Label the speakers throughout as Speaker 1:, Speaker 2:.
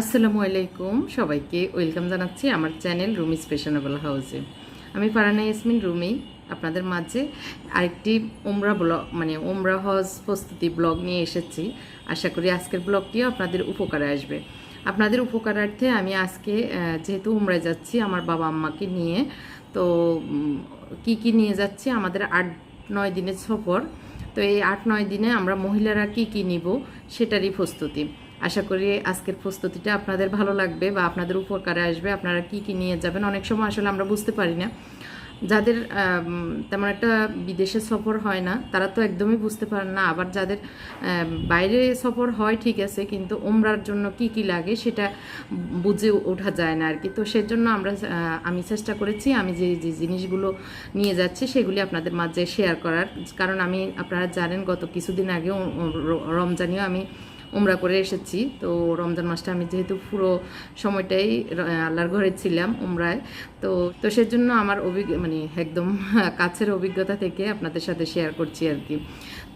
Speaker 1: আসসালামু আলাইকুম সবাইকে। ওয়েলকাম জানাচ্ছি আমার চ্যানেল রুমি স্পেশনেবল হাউসে। আমি ফারানা ইয়াসমিন, রুমি, আপনাদের মাঝে আরেকটি ওমরা ব্লগ মানে ওমরা হজ প্রস্তুতি ব্লগ নিয়ে এসেছি। আশা করি আজকের ব্লগটিও আপনাদের উপকারে আসবে। আপনাদের উপকারার্থে আমি আজকে যেহেতু উমরায় যাচ্ছি আমার বাবা আম্মাকে নিয়ে, তো কি কি নিয়ে যাচ্ছি আমাদের আট নয় দিনের সফর। তো এই আট নয় দিনে আমরা মহিলারা কি কি নিব সেটারই প্রস্তুতি। আশা করি আজকের প্রস্তুতিটা আপনাদের ভালো লাগবে বা আপনাদের উপকারে আসবে। আপনারা কি কি নিয়ে যাবেন? অনেক সময় আসলে আমরা বুঝতে পারি না। যাদের তেমন একটা বিদেশে সফর হয় না, তারা তো একদমই বুঝতে পারেন না। আবার যাদের বাইরে সফর হয়, ঠিক আছে, কিন্তু ওমরার জন্য কি কি লাগে সেটা বুঝে ওঠা যায় না আর কি তো সেজন্য আমরা আমি চেষ্টা করেছি, আমি যে যে জিনিসগুলো নিয়ে যাচ্ছি সেগুলি আপনাদের মাঝে শেয়ার করার। কারণ আমি, আপনারা জানেন, গত কিছুদিন আগে রমজানিও আমি উমরা করে এসেছি। তো রমজান মাসটা আমি যেহেতু পুরো সময়টাই আল্লাহর ঘরে ছিলাম উমরায়। তো তো সেজন্য আমার অভিজ্ঞ মানে একদম কাছের অভিজ্ঞতা থেকে আপনাদের সাথে শেয়ার করছি আর কি।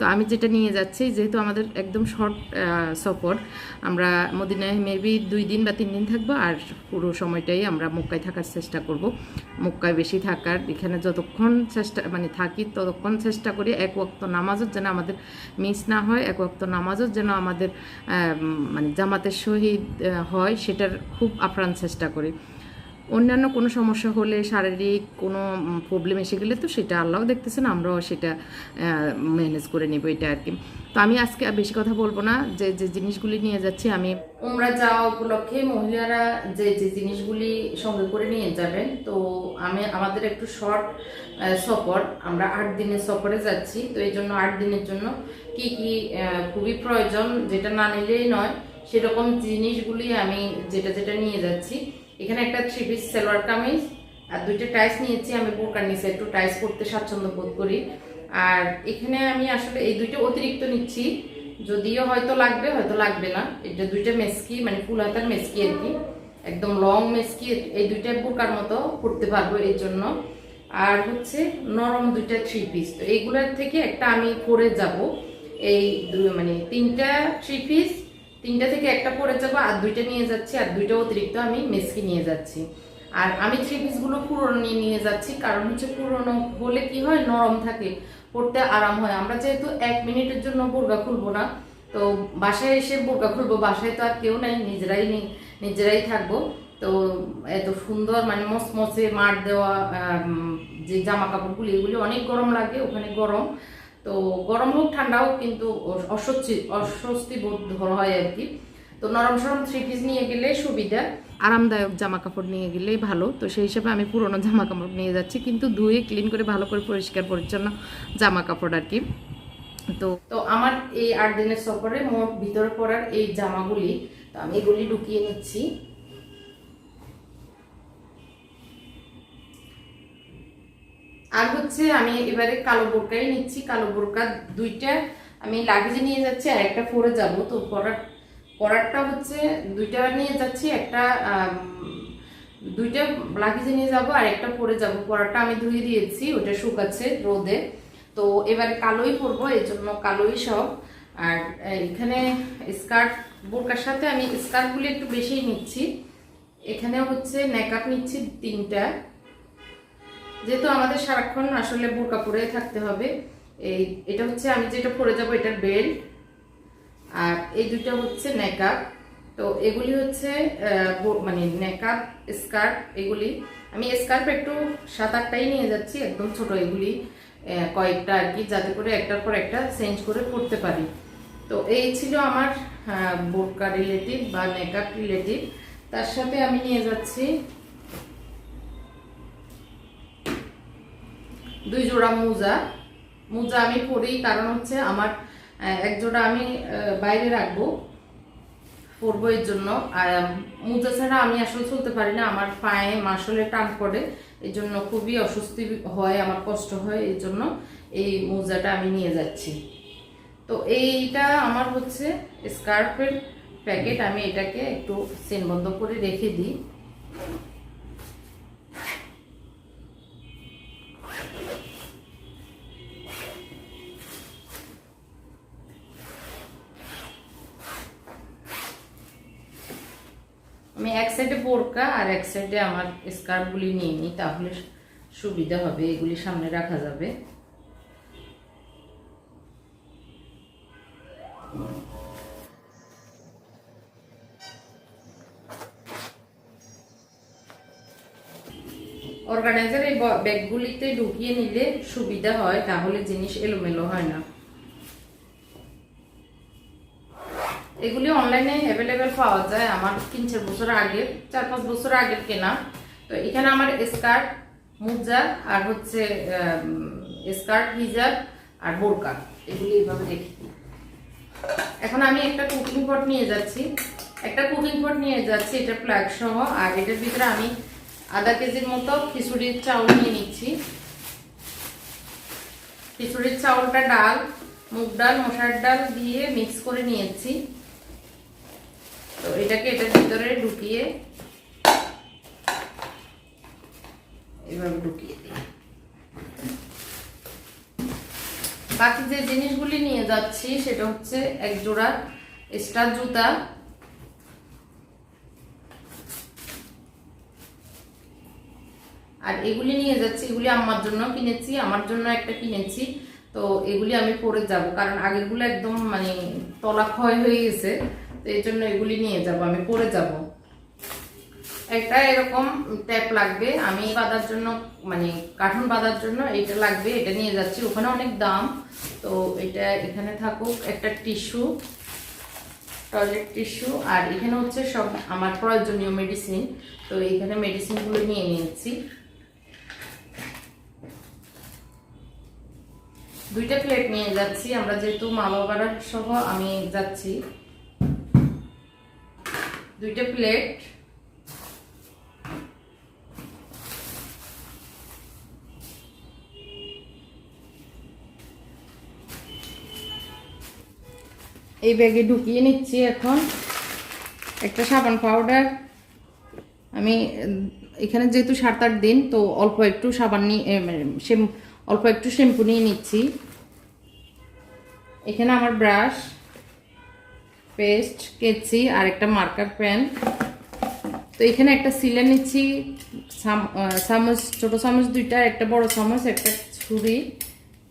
Speaker 1: তো আমি যেটা নিয়ে যাচ্ছি যেহেতু আমাদের একদম শর্ট সফর আমরা মদিনায় মেবি দুই দিন বা তিন দিন থাকব আর পুরো সময়টাই আমরা মক্কায় থাকার চেষ্টা করব। মক্কায় বেশি থাকার এখানে যতক্ষণ চেষ্টা মানে থাকি ততক্ষণ চেষ্টা করি এক ওয়াক্ত নামাজও যেন আমাদের মিস না হয় এক ওয়াক্ত নামাজও যেন আমাদের মানে জামাতের আহ, হয় সেটার খুব আপ্রাণ চেষ্টা করি। অন্যান্য কোনো সমস্যা হলে, শারীরিক কোনো প্রবলেম এসে গেলে তো সেটা আল্লাহ দেখতেছেন, আমরাও সেটা ম্যানেজ করে নেব এটা আর কি। তো আমি আজকে বেশি কথা বলব না, যে যে জিনিসগুলি নিয়ে যাচ্ছি আমি। উমরা যাওয়া উপলক্ষে, মহিলারা যে যে জিনিসগুলি সঙ্গে করে নিয়ে যাবেন, তো আমি, আমাদের একটু শর্ট সফর, আমরা আট দিনের সফরে যাচ্ছি, তো এই জন্য আট দিনের জন্য কি কি খুবই প্রয়োজন, যেটা না নিলেই নয়, সেরকম জিনিসগুলি আমি যেটা যেটা নিয়ে যাচ্ছি। এখানে একটা থ্রি পিস সালোয়ার কামিজ আর দুইটা টাইস নিয়েছি, আমি বোরকার নিচে একটু টাইস করতে স্বাচ্ছন্দ্য বোধ করি। আর এখানে আমি আসলে এই দুইটা অতিরিক্ত নিচ্ছি, যদিও হয়তো লাগবে হয়তো লাগবে না। এটা দুইটা মেসকি মানে ফুল হাতার মেসকি আর কি। একদম লং মেসকি, এই দুইটা বোরকার মতো করতে পারব এর জন্য। আর হচ্ছে নরম দুইটা থ্রি পিস তো এইগুলোর থেকে একটা আমি পরে যাব। এই মানে তিনটা থ্রি পিস তিনটা থেকে একটা পরে যাব, আর দুইটা নিয়ে যাচ্ছি, আর দুইটা অতিরিক্ত আমি মেসকি নিয়ে যাচ্ছি। আর আমি থ্রি পিসগুলো পুরনো নিয়ে নিয়ে যাচ্ছি, কারণ হচ্ছে পুরনো হলে কি হয়, নরম থাকে, পড়তে আরাম হয়। আমরা যেহেতু এক মিনিটের জন্য বোরগা খুলবো না, তো বাসায় এসে বোরগা খুলবো, বাসায় তো আর কেউ নাই, নিজেরাই নিজেরাই থাকব। তো এত সুন্দর মানে মসমসে মার দেওয়া যে জামা কাপড়গুলি এগুলি অনেক গরম লাগে, ওখানে গরম। তো গরম হোক, ঠান্ডা হোক, কিন্তু অস্বস্তি অস্বস্তি বোধ হয় আর কি। তো নরম সরম থ্রি পিস নিয়ে গেলে সুবিধা। আরামদায়ক জামা কাপড় নিয়ে গেলেই ভালো। তো সেই হিসাবে আমি পুরোনো জামা কাপড় নিয়ে যাচ্ছি, কিন্তু ধুয়ে ক্লিন করে ভালো করে পরিষ্কার পরিচ্ছন্ন জামা কাপড় আর কি। তো তো আমার এই আট দিনের সফরে মোট ভিতরে পড়ার এই জামাগুলি, তো আমি এগুলি ঢুকিয়ে নিচ্ছি। হচ্ছে, আমি এবারে কালো বোরকাই নিচ্ছি, কালো বোরকা দুইটা আমি লাগেজে নিয়ে যাচ্ছি, আর একটা পরে যাব। তো পরার, পরারটা হচ্ছে দুইটা নিয়ে যাচ্ছি, একটা দুইটা লাগেজে নিয়ে যাব, আর একটা পরে যাব। পরারটা আমি ধুয়ে দিয়েছি, ওটা শুকাচ্ছে রোদে। তো এবারে কালোই পরবো, এই জন্য কালোই সব। আর এখানে স্কার্ট বোরকার সাথে আমি স্কার্টগুলি একটু বেশিই নিচ্ছি। এখানে হচ্ছে নেকআপ নিচ্ছি তিনটা। যেহেতু আমাদের সারাক্ষণ আসলে বোরকা পরে থাকতে হবে, এই এটা হচ্ছে আমি যেটা পরে যাব এটার বেল্ট, আর এই দুটো হচ্ছে নেকআপ তো এগুলি হচ্ছে মানে নেকআপ স্কার্ট এগুলি। আমি স্কার্ফ একটু সাত আটটাই নিয়ে যাচ্ছি, একদম ছোট এগুলি কয়েকটা আর কি, যাতে করে একটার পর একটা চেঞ্জ করে পড়তে পারি। তো এই ছিল আমার বোরকা রিলেটিভ বা মেকআপ রিলেটিভ তার সাথে আমি নিয়ে যাচ্ছি দুই জোড়া মোজা। মোজা আমি পরি কারণ হচ্ছে আমার এক জোড়া আমি বাইরে রাখব পরবো এর জন্য। আর মোজা ছাড়া আমি আসলে চলতে পারি না। আমার পায়ে মাসলে টান পড়ে এই জন্য খুবই অস্বস্তি হয়, আমার কষ্ট হয় এই জন্য এই মোজাটা আমি নিয়ে যাচ্ছি। তো এইটা আমার হচ্ছে স্কার্ফের প্যাকেট। আমি এটাকে একটু চেন বন্ধ করে রেখে দিই। আমি এক সাইডে বোরকা আর এক সাইডে আমার স্কার্ফগুলি নিয়ে নিই, তাহলে সুবিধা হবে, এগুলি সামনে রাখা যাবে। অর্গানাইজার এই ব্যাগগুলিতে ঢুকিয়ে নিলে সুবিধা হয়, তাহলে জিনিস এলোমেলো হয় না। এগুলি অনলাইনে অ্যাভেলেবেল পাওয়া যায় আমার তিন চার বছর আগে চার পাঁচ বছর আগের কেনা। তো এখানে আমার স্কার্ট মুজা আর হচ্ছে স্কার্ট হিজাব আর বোরকা, এগুলি এইভাবে দিই। এখন আমি একটা কুকিং পট নিয়ে যাচ্ছি। একটা কুকিং পট নিয়ে যাচ্ছি, এটা প্লাগ সহ, আর এটার ভিতরে আমি আধা কেজির মতো খিচুড়ির চাউল নিয়ে নিচ্ছি। খিচুড়ির চাউলটা ডাল, মুগ ডাল, মশার ডাল দিয়ে মিক্স করে নিয়েছি। তো এটাকে এটার ভিতরে ঢুকিয়ে এভাবে ঢুকিয়ে দিই। বাকি যে জিনিসগুলি নিয়ে যাচ্ছি, সেটা হচ্ছে এক জোড়া জুতা। আর এগুলি নিয়ে যাচ্ছি, এগুলি আমার জন্য কিনেছি, আমার জন্য একটা কিনেছি। তো এগুলি আমি পরে যাব, কারণ আগেরগুলো একদম মানে তলা ক্ষয় হয়ে গেছে। তো এই জন্য এগুলি নিয়ে যাব, আমি পরে যাব। একটা এরকম ট্যাপ লাগবে, আমি বাঁধার জন্য মানে কার্টুন বাঁধার জন্য এটা লাগবে, এটা নিয়ে যাচ্ছি। ওখানে অনেক দাম, তো এটা এখানে থাকুক, একটা টিস্যু টয়লেট টিস্যু, আর এখানে হচ্ছে সব আমার প্রয়োজনীয় মেডিসিন তো এখানে মেডিসিনগুলো নিয়ে নিয়েছি। দুইটা প্লেট নিয়ে যাচ্ছি, আমরা যেহেতু মা বাবারা সহ আমি যাচ্ছি। দুইটা প্লেট এই ব্যাগে ঢুকিয়ে নিচ্ছি এখন একটা সাবান পাউডার। আমি, এখানে যেহেতু সাত আট দিন, তো অল্প একটু সাবান নিয়ে মানে অল্প একটু শ্যাম্পু নিয়ে নিচ্ছি। এখানে আমার ব্রাশ। পেস্ট, কেচি আর একটা মার্কার পেন তো এখানে একটা সিলে নিচ্ছি চাম- চামচ ছোট চামচ দুইটা, একটা বড় চামচ একটা ছুরি।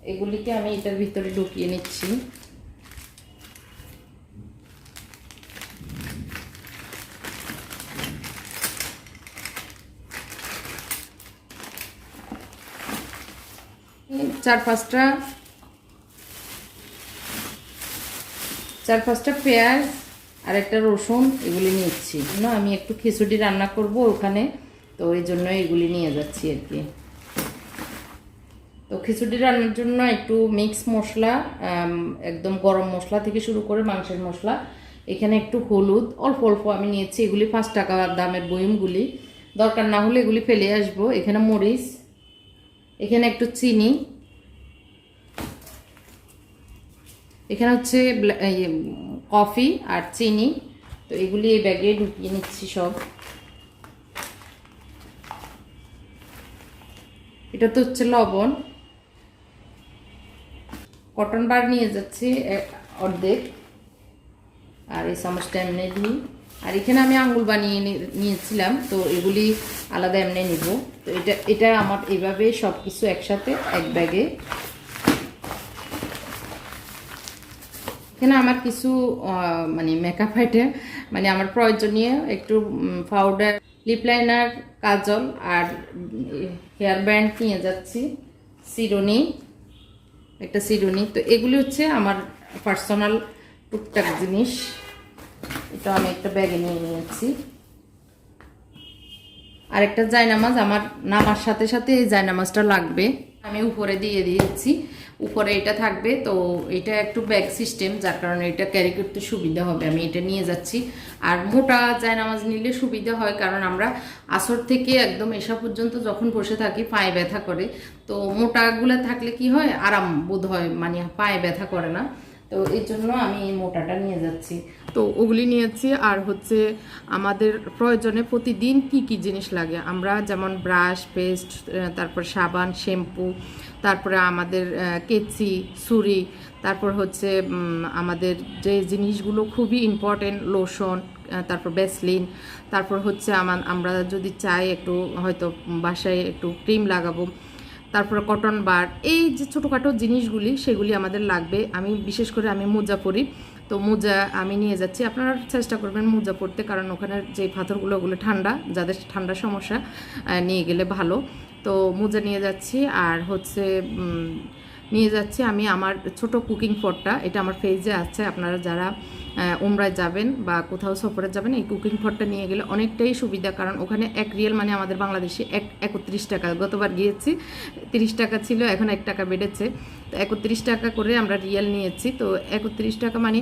Speaker 1: এগুলিকে আমি এটার ভিতরে ঢুকিয়ে নিচ্ছি। চার পাঁচটা চার পাঁচটা পেঁয়াজ আর একটা রসুন এগুলি নিচ্ছি। না, আমি একটু খিচুড়ি রান্না করব ওখানে, তো এই জন্য এগুলি নিয়ে যাচ্ছি আর কি। তো খিচুড়ি রান্নার জন্য একটু মিক্স মশলা একদম গরম মশলা থেকে শুরু করে মাংসের মশলা, এখানে একটু হলুদ, অল্প অল্প আমি নিয়েছি এগুলি পাঁচ টাকা দামের বয়মগুলি দরকার না হলে এগুলি ফেলে আসব। এখানে মরিচ, এখানে একটু চিনি এখানে হচ্ছে কফি আর চিনি। তো এগুলি এই ব্যাগে ঢুকিয়ে নিচ্ছি সব। এটা তো হচ্ছে লবণ। কটন বার নিয়ে যাচ্ছি অর্ধেক। আর এই চামচটা এমনি দিই। আর এখানে আমি আঙুল বানিয়ে নিয়েছিলাম, তো এগুলি আলাদা এমনি নিব। তো এটা এটা আমার এভাবে সব কিছু একসাথে এক ব্যাগে এখানে আমার কিছু মানে মেকআপ আইটেম মানে আমার প্রয়োজনীয় একটু পাউডার লিপ লাইনার কাজল আর হেয়ার ব্যান্ড নিয়ে যাচ্ছি, সিরোনি, একটা সিরুনি। তো এগুলি হচ্ছে আমার পার্সোনাল টুকটাক জিনিস। এটা আমি একটা ব্যাগে নিয়ে নিয়েছি। আর একটা জায়নামাজ, আমার নামার সাথে সাথে এই জায়নামাজটা লাগবে। আমি উপরে দিয়ে দিয়েছি। উপরে এটা থাকবে, তো এটা একটু ব্যাগ সিস্টেম যার কারণে এটা ক্যারি করতে সুবিধা হবে। আমি এটা নিয়ে যাচ্ছি। আর মোটা জায়নামাজ নিলে সুবিধা হয়, কারণ আমরা আসর থেকে একদম এসা পর্যন্ত যখন বসে থাকি, পায়ে ব্যথা করে। তো মোটাগুলো থাকলে কি হয়? আরাম বোধ হয় মানে পায়ে ব্যথা করে না। তো এই জন্য আমি মোটাটা নিয়ে যাচ্ছি।
Speaker 2: তো ওগুলি নিয়েছি আর হচ্ছে আমাদের প্রয়োজনে প্রতিদিন কি কি জিনিস লাগে? আমরা যেমন ব্রাশ পেস্ট তারপর সাবান শ্যাম্পু তারপরে আমাদের কেচি, ছুরি, তারপর হচ্ছে আমাদের যে জিনিসগুলো খুবই ইম্পর্টেন্ট লোশন তারপর বেসলিন তারপর হচ্ছে আমার আমরা যদি চাই একটু হয়তো বাসায় একটু ক্রিম লাগাবো, তারপরে কটন বার এই যে ছোটোখাটো জিনিসগুলি, সেগুলি আমাদের লাগবে। আমি বিশেষ করে আমি মোজা পরি, তো মোজা আমি নিয়ে যাচ্ছি। আপনারা চেষ্টা করবেন মোজা পরতে, কারণ ওখানে যে পাথরগুলো, ওগুলো ঠান্ডা, যাদের ঠান্ডা সমস্যা নিয়ে গেলে ভালো। তো মোজা নিয়ে যাচ্ছি আর হচ্ছে নিয়ে যাচ্ছি আমি আমার ছোট কুকিং পটটা এটা আমার ফেজে আছে, আপনারা যারা উমরায় যাবেন বা কোথাও সফরে যাবেন, এই কুকিং পটটা নিয়ে গেলে অনেকটাই সুবিধা। কারণ ওখানে এক রিয়েল মানে আমাদের বাংলাদেশে এক, একত্রিশ টাকা। গতবার গিয়েছি, তিরিশ টাকা ছিল, এখন এক টাকা বেড়েছে। তো একত্রিশ টাকা করে আমরা রিয়েল নিয়েছি। তো একত্রিশ টাকা মানে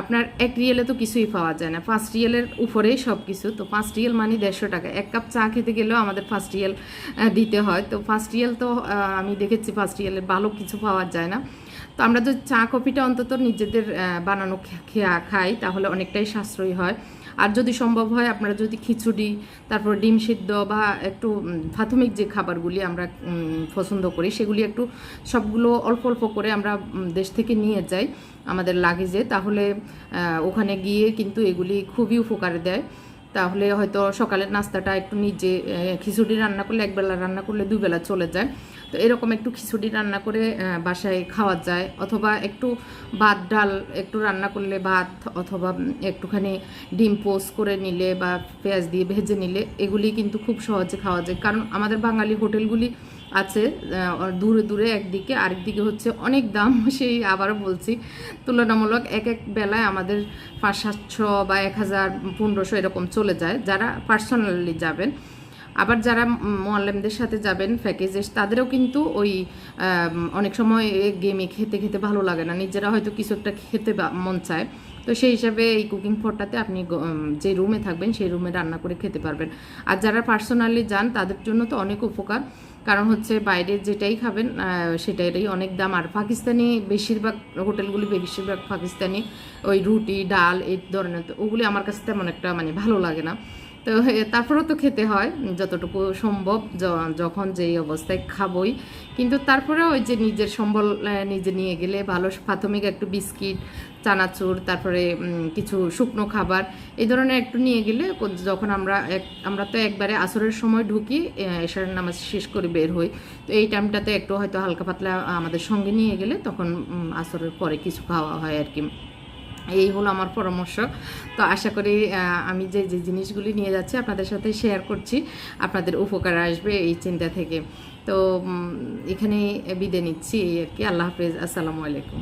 Speaker 2: আপনার এক রিয়েলে তো কিছুই পাওয়া যায় না। পাঁচ রিয়েলের উপরেই সব কিছু তো পাঁচ রিয়েল মানে দেড়শো টাকা। এক কাপ চা খেতে গেলেও আমাদের ফার্স্ট রিয়েল দিতে হয়। তো ফার্স্ট রিয়েল তো আমি দেখেছি ফার্স্ট রিয়েলের ভালো কিছু পাওয়া যায় না। তো আমরা যদি চা, কফিটা অন্তত নিজেদের বানানো খেয়া, খাই, তাহলে অনেকটাই সাশ্রয়ী হয়। আর যদি সম্ভব হয় আপনারা যদি খিচুড়ি, তারপর ডিম সিদ্ধ বা একটু প্রাথমিক যে খাবারগুলি আমরা পছন্দ করি, সেগুলি একটু সবগুলো অল্প অল্প করে আমরা দেশ থেকে নিয়ে যাই আমাদের লাগেজে তাহলে ওখানে গিয়ে কিন্তু এগুলি খুবই উপকার দেয়। তাহলে হয়তো সকালের নাস্তাটা একটু নিজে খিচুড়ি রান্না করলে একবেলা রান্না করলে দুবেলা চলে যায়। তো এরকম একটু খিচুড়ি রান্না করে বাসায় খাওয়া যায়। অথবা একটু ভাত, ডাল একটু রান্না করলে ভাত অথবা একটুখানি ডিম পোস্ট করে নিলে বা পেঁয়াজ দিয়ে ভেজে নিলে এগুলি কিন্তু খুব সহজে খাওয়া যায়। কারণ আমাদের বাঙালি হোটেলগুলি আছে দূরে দূরে একদিকে, আরেকদিকে হচ্ছে অনেক দাম, সেই আবারও বলছি। তুলনামূলক এক এক বেলায় আমাদের পাঁচ সাতশো বা এক হাজার পনেরোশো এরকম চলে যায়, যারা পার্সোনালি যাবেন। আবার যারা মোয়াল্লেমদের সাথে যাবেন প্যাকেজে তাদেরও কিন্তু ওই অনেক সময় গেমে খেতে খেতে ভালো লাগে না, নিজেরা হয়তো কিছু একটা খেতে মন চায়। তো সেই হিসাবে এই কুকিং পটটাতে আপনি যে রুমে থাকবেন, সেই রুমে রান্না করে খেতে পারবেন। আর যারা পার্সোনালি যান, তাদের জন্য তো অনেক উপকার। কারণ হচ্ছে বাইরে যেটাই খাবেন সেটাই অনেক দাম। আর পাকিস্তানি বেশিরভাগ হোটেলগুলি বেশিরভাগ পাকিস্তানি, ওই রুটি, ডাল, এই ধরনের ওগুলি আমার কাছে তেমন একটা মানে ভালো লাগে না। তো তারপরেও তো খেতে হয়, যতটুকু সম্ভব যখন যেই অবস্থায় খাবই। কিন্তু তারপরে ওই যে নিজের সম্বল নিজে নিয়ে গেলে ভালো, প্রাথমিক একটু বিস্কিট, চানাচুর, তারপরে কিছু শুকনো খাবার, এই ধরনের একটু নিয়ে গেলে যখন আমরা এক, আমরা তো একবারে আসরের সময় ঢুকি এশারের নামাজ শেষ করে বের হই। তো এই টাইমটাতে একটু হয়তো হালকা পাতলা আমাদের সঙ্গে নিয়ে গেলে তখন আসরের পরে কিছু খাওয়া হয় আর কি। এই হলো আমার পরামর্শ। তো আশা করি আমি যে যে জিনিসগুলি নিয়ে যাচ্ছি আপনাদের সাথে শেয়ার করছি, আপনাদের উপকার আসবে এই চিন্তা থেকে। তো এখানে বিদে নিচ্ছি, এই আর কি। আল্লাহ হাফেজ। আসসালামু আলাইকুম।